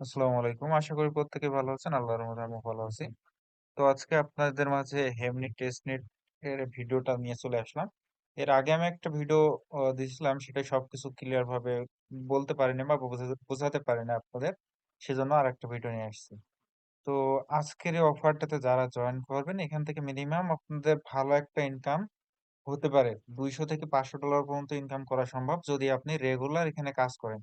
আসসালামু আলাইকুম। আশা করি প্রত্যেকে ভালো আছেন। আল্লাহর রহমতে আমিও ভালো আছি। তো আজকে আপনাদের মাঝে হেমনি টেস্টনেট এর ভিডিওটা নিয়ে চলে আসলাম। এর আগে আমি একটা ভিডিও দিয়েছিলাম সেটা সবকিছু ক্লিয়ার ভাবে বলতে পারিনি বা বোঝাতে বোঝাতে পারিনি আপনাদের। সেজন্য আরেকটা ভিডিও নিয়ে আসছি। তো আজকের এই অফারটাতে যারা জয়েন করবেন, এখান থেকে মিনিমাম আপনাদের ভালো একটা ইনকাম হতে পারে। ২০০ থেকে $৫০০ পর্যন্ত ইনকাম করা সম্ভব যদি আপনি রেগুলার এখানে কাজ করেন।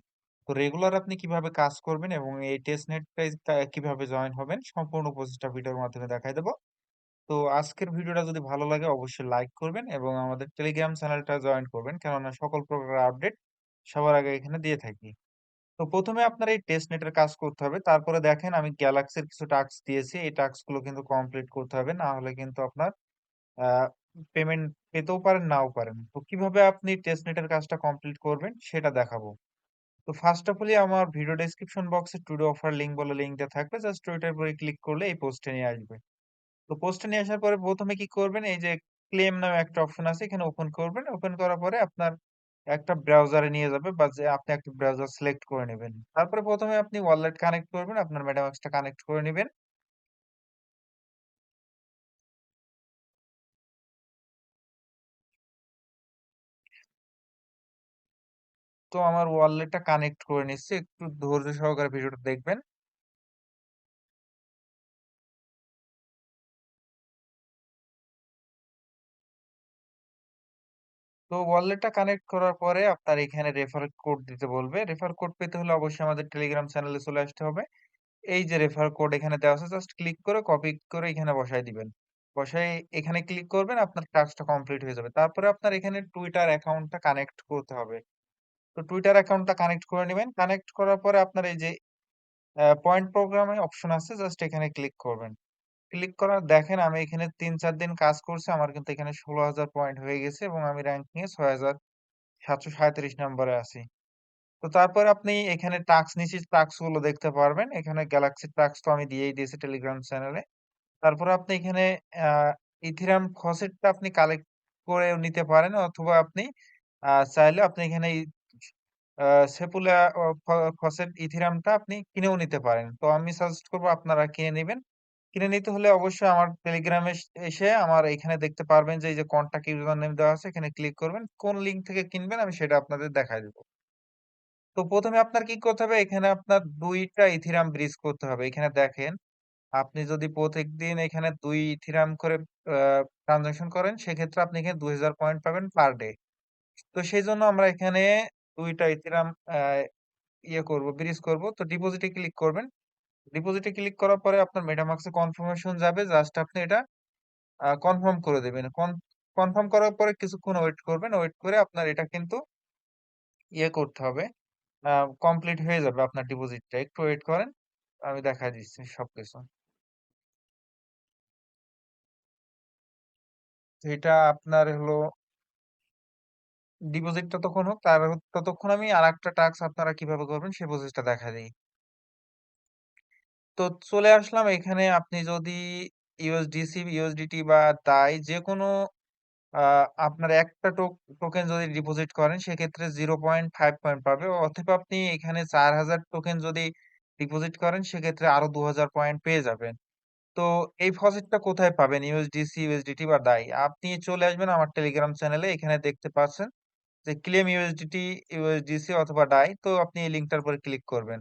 তো রেগুলার আপনি কীভাবে কাজ করবেন এবং এই টেস্টনেটটায় তা কীভাবে জয়েন হবেন সম্পূর্ণ প্রসেসটা ভিডিওর মাধ্যমে দেখায় দেবো তো আজকের ভিডিওটা যদি ভালো লাগে অবশ্যই লাইক করবেন এবং আমাদের টেলিগ্রাম চ্যানেলটা জয়েন করবেন। কেননা সকল প্রকার আপডেট সবার আগে এখানে দিয়ে থাকি। তো প্রথমে আপনার এই টেস্টনেটের কাজ করতে হবে। তারপরে দেখেন আমি গ্যালাক্সির কিছু টাস্ক দিয়েছি। এই টাস্কগুলো কিন্তু কমপ্লিট করতে হবে। না হলে কিন্তু আপনার পেমেন্ট পেতেও পারেন, নাও পারেন। তো কীভাবে আপনি টেস্ট নেটের কাজটা কমপ্লিট করবেন সেটা দেখাবো। তো ফার্স্ট অফ অলি আমার ভিডিও ডেসক্রিপশন বক্সে টুডে অফার লিঙ্ক বলে লিঙ্কটা থাকবে। জাস্ট টুইটার উপরে ক্লিক করলে এই পোস্টে নিয়ে আসবে। তো পোস্টে নিয়ে আসার পরে প্রথমে কি করবেন? এই যে ক্লেম নামে একটা অপশন আছে, এখানে ওপেন করবেন। ওপেন করার পরে আপনার একটা ব্রাউজারে নিয়ে যাবে বা যে আপনি একটা ব্রাউজার সিলেক্ট করে নেবেন তারপরে প্রথমে আপনি ওয়ালেট কানেক্ট করবেন। আপনার ম্যাডামাক্সটা কানেক্ট করে নিবেন। তো আমার ওয়ালেটটা কানেক্ট করে নিচ্ছি। একটু ধৈর্য সহকারে ভিডিওটা দেখবেন। তো ওয়ালেটটা কানেক্ট করার পরে আপনার এখানে রেফার কোড দিতে বলবে। রেফার কোড পেতে হলে অবশ্যই আমাদের টেলিগ্রাম চ্যানেলে চলে আসতে হবে। এই যে রেফার কোড এখানে দেওয়া আছে জাস্ট ক্লিক করে কপি করে এখানে বসায় দিবেন। বসায় এখানে ক্লিক করবেন, আপনার টাস্কটা কমপ্লিট হয়ে যাবে। তারপরে আপনার এখানে টুইটার অ্যাকাউন্টটা কানেক্ট করতে হবে। তো টুইটার অ্যাকাউন্টটা কানেক্ট করে নেবেন কানেক্ট করার পরে আপনার এই যে পয়েন্ট প্রোগ্রামে অপশন আছে জাস্ট এখানে ক্লিক করবেন। ক্লিক করার দেখেন আমি এখানে ৩-৪ দিন কাজ করছি। আমার কিন্তু এখানে ১৬,০০০ পয়েন্ট হয়ে গেছে এবং আমি র‍্যাংকিং এ ৬,৭৩৭ নম্বরে আছি। তো তারপরে আপনি এখানে টাস্ক নিচে টাস্কগুলো দেখতে পারবেন। এখানে গ্যালাক্সি টাস্ক তো আমি দিয়েই দিয়েছি টেলিগ্রাম চ্যানেলে। তারপরে আপনি এখানে আ ইথেরিয়াম ফসেটটা আপনি কালেক্ট করে নিতে পারেন অথবা আপনি চাইলে আপনি এখানে সেপুলা ফসেট ইথেরিয়ামটা আপনি কিনেও নিতে পারেন। তো আমি সাজেস্ট করব আপনারা কিনে নিবেন। কিনে নিতে হলে অবশ্যই আমার টেলিগ্রামে এসে আমার এখানে দেখতে পারবেন যে এই যে কনট্যাক্ট ইউজার নেম দেওয়া আছে এখানে ক্লিক করবেন। কোন লিঙ্ক থেকে কিনবেন আমি সেটা আপনাদের দেখায় দিব। তো ১ম এ আপনার কি করতে হবে? এখানে আপনার ২ টা ইথেরিয়াম ব্রিজ করতে হবে। এখানে দেখেন, আপনি যদি প্রত্যেকদিন এখানে ২ ইথেরিয়াম করে আ ট্রান্সেকশন করেন সেক্ষেত্রে আপনি এখানে ২০০০ পয়েন্ট পাবেন পার ডে। তো সেজন্য আমরা এখানে ২ টা ইথেরিয়াম আ ইয়ে করব, ব্রিজ করব। তো ডিপোজিটে ক্লিক করবেন। ডিপোজিটে ক্লিক করার পরে আপনার মেটামাস্ক এ কনফার্মেশন যাবে। জাস্ট আপনি এটা কনফার্ম করে দেবেন কনফার্ম করার পরে কিছুক্ষণ ওয়েট করবেন। ওয়েট করে আপনার এটা কিন্তু ইয়ে করতে হবে। কমপ্লিট হয়ে যাবে আপনার ডিপোজিটটা। একটু ওয়েট করেন। আমি দেখায় দিচ্ছি সবকিছু। এটা আপনার হলো ডিপোজিটটা তখন হোক, তার ততক্ষণ আমি আরেকটা টাস্ক আপনারা কীভাবে করবেন সেই প্রসেসটা দেখায় দেই। তো চলে আসলাম এখানে আপনি যদি ইউএসডিসি ইউএসডিটি বা DAI যেকোনো আ আপনার একটা টোক টোকেন যদি ডিপোজিট করেন সেক্ষেত্রে 0.5 পয়েন্ট ফাইভ পয়েন্ট পাবে। অথবা আপনি এখানে ৪০০০ টোকেন যদি ডিপোজিট করেন সেক্ষেত্রে আরও ২০০০ পয়েন্ট পেয়ে যাবেন। তো এই ফসেটটা কোথায় পাবেন? ইউএসডিসি ইউএসডিটি বা DAI? আপনি চলে আসবেন আমার টেলিগ্রাম চ্যানেলে। এখানে দেখতে পাচ্ছেন যে ক্লেম ইউএসডিটি ইউএসডিসি অথবা ডাই তো আপনি এই লিঙ্কটার উপরে ক্লিক করবেন।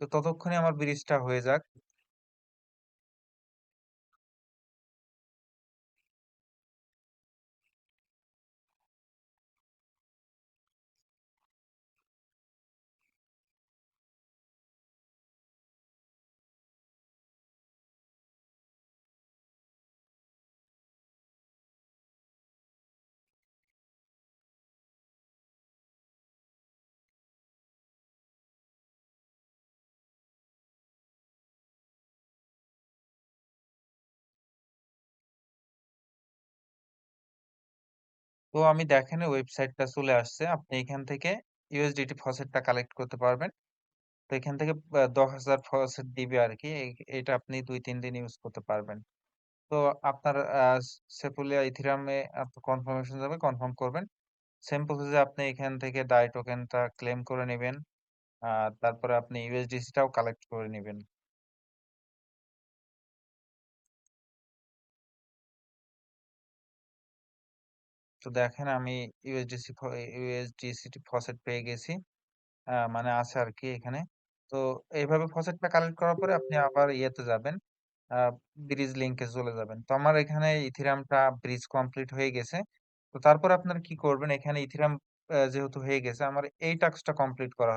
তো ততক্ষণে আমার ব্রিজটা হয়ে যাক। তো আমি দেখেন ওয়েবসাইটটা চলে আসছে। আপনি এখান থেকে ইউএসডিটি ফসেটটা কালেক্ট করতে পারবেন। তো এখান থেকে দশ হাজার ফসেট দিবে আর কি এটা আপনি ২-৩ দিন ইউজ করতে পারবেন। তো আপনার সেপুলিয়া ইথিরামে কনফার্মেশন যাবে, কনফার্ম করবেন। সেম প্রসেসে আপনি এখান থেকে ডাই টোকেনটা ক্লেম করে নেবেন আর তারপরে আপনি ইউএসডিসিটাও কালেক্ট করে নেবেন তো দেখেন আমি ইউএসডিসি ইউএসডিসি ফসেট পেয়ে গেছি। মানে আছে আর কি এখানে। তো এইভাবে ফসেটটা কালেক্ট করার পরে আপনি আবার ইয়েতে যাবেন ব্রিজ লিঙ্কে চলে যাবেন। তো আমার এখানে ইথিরামটা ব্রিজ কমপ্লিট হয়ে গেছে। তো তারপর আপনার কি করবেন, এখানে ইথিরাম যেহেতু হয়ে গেছে, আমার এই টাস্কটা কমপ্লিট করা,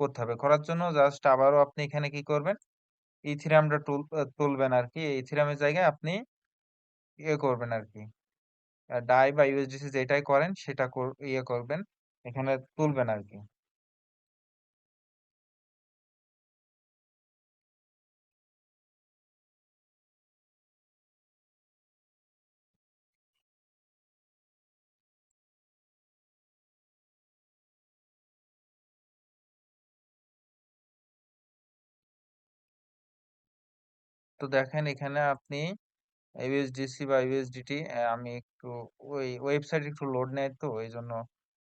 করতে হবে। করার জন্য জাস্ট আবারও আপনি এখানে কি করবেন ইথিরামটা তুল তুলবেন আর কি ইথিরামের জায়গায় আপনি ইয়ে করবেন আর কি ডাই বা ইউএসডিসি যেটাই করেন সেটা ইয়ে করবেন, এখানে তুলবেন আর কি। তো দেখেন এখানে আপনি ইউএসডিসি বা ইউএসডিটি আমি একটু ওই ওয়েবসাইট একটু লোড নেয় তো এই জন্য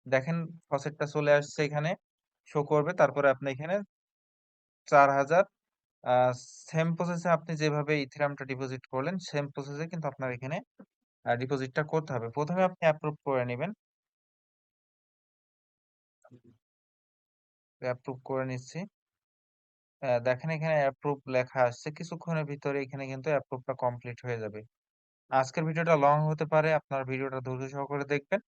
দেখেন ফসেটটা চলে আসছে এখানে শো করবে তারপরে আপনি এখানে চার হাজার সেম প্রসেসে আপনি যেভাবে ইথিরামটা ডিপোজিট করলেন সেম প্রসেসে কিন্তু আপনার এখানে ডিপোজিটটা করতে হবে। প্রথমে আপনি অ্যাপ্রুভ করে নেবেন। অ্যাপ্রুভ করে নিচ্ছি। দেখেন এখানে অ্যাপ্রুভ লেখা আসছে, কিছুক্ষণের ভিতরে এখানে কিন্তু অ্যাপ্রুভটা কমপ্লিট হয়ে যাবে। আজকের ভিডিওটা লং হতে পারে, আপনার ভিডিওটা ধৈর্য সহকারে দেখবেন।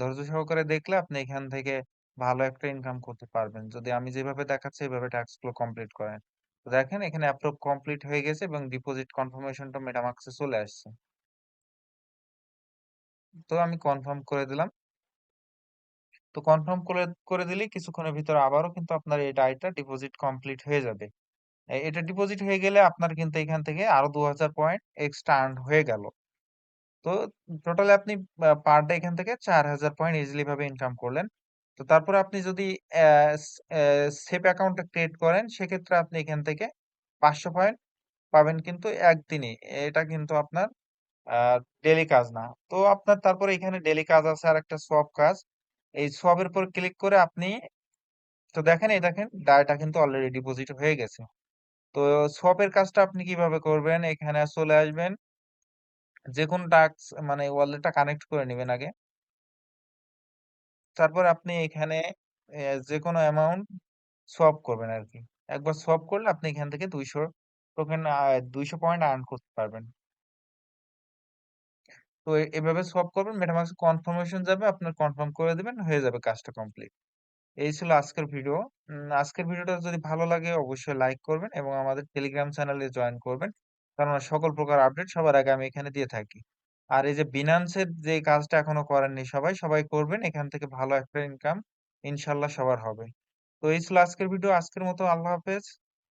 ধৈর্য সহকারে দেখলে আপনি এখান থেকে ভালো একটা ইনকাম করতে পারবেন। যদি আমি যেভাবে দেখাচ্ছি এইভাবে গুলো কমপ্লিট করেন। তো দেখেন এখানে অ্যাপ্রুভ কমপ্লিট হয়ে গেছে এবং ডিপোজিট কনফার্মেশনটা মেটামাক্সে চলে আসছে। তো আমি কনফার্ম করে দিলাম। তো কনফার্ম করে করে দিলে কিছুক্ষণের ভিতরে আবারও কিন্তু আপনার এই ডাইটা ডিপোজিট কমপ্লিট হয়ে যাবে। এটা ডিপোজিট হয়ে গেলে আপনার কিন্তু এখান থেকে আরও দু হাজার পয়েন্ট এক্সট্রা আর্ন হয়ে গেল। তো টোটালি আপনি পার ডে এখান থেকে চার হাজার পয়েন্ট ইজিলি ভাবে ইনকাম করলেন। তো তারপরে আপনি যদি সেভ অ্যাকাউন্টটা ক্রিয়েট করেন, সেক্ষেত্রে আপনি এখান থেকে পাঁচশো পয়েন্ট পাবেন কিন্তু একদিনই এটা কিন্তু আপনার ডেলি কাজ না। তো আপনার তারপরে এখানে ডেলি কাজ আছে আর একটা সব কাজ। এই সবের উপর ক্লিক করে আপনি, তো দেখেন, এই দেখেন ডাটা কিন্তু অলরেডি ডিপোজিট হয়ে গেছে। তো সোয়াপের কাজটা আপনি কীভাবে করবেন? এখানে চলে আসবেন। যে কোনো টাস্ক মানে ওয়ালেটটা কানেক্ট করে নেবেন আগে। তারপর আপনি এখানে যে কোনো অ্যামাউন্ট সোয়াপ করবেন আর কি। একবার সোয়াপ করলে আপনি এখান থেকে দুইশো টোকেন দুইশো পয়েন্ট আর্ন করতে পারবেন। তো এভাবে সোয়াপ করবেন মেটামাক্স কনফার্মেশন যাবে, আপনার কনফার্ম করে দেবেন, হয়ে যাবে কাজটা কমপ্লিট এই ছিল আজকের ভিডিও আজকের ভিডিওটা যদি ভালো লাগে, অবশ্যই লাইক করবেন এবং আমাদের টেলিগ্রাম চ্যানেলে জয়েন করবেন। কারণ সকল প্রকার আপডেট সবার আগে আমি এখানে দিয়ে থাকি। আর এই যে বিনান্সের যে কাজটা এখনও করেননি সবাই সবাই করবেন, এখান থেকে ভালো একটা ইনকাম ইনশাল্লাহ সবার হবে। তো এই ছিল আজকের ভিডিও আজকের মতো আল্লাহ হাফেজ।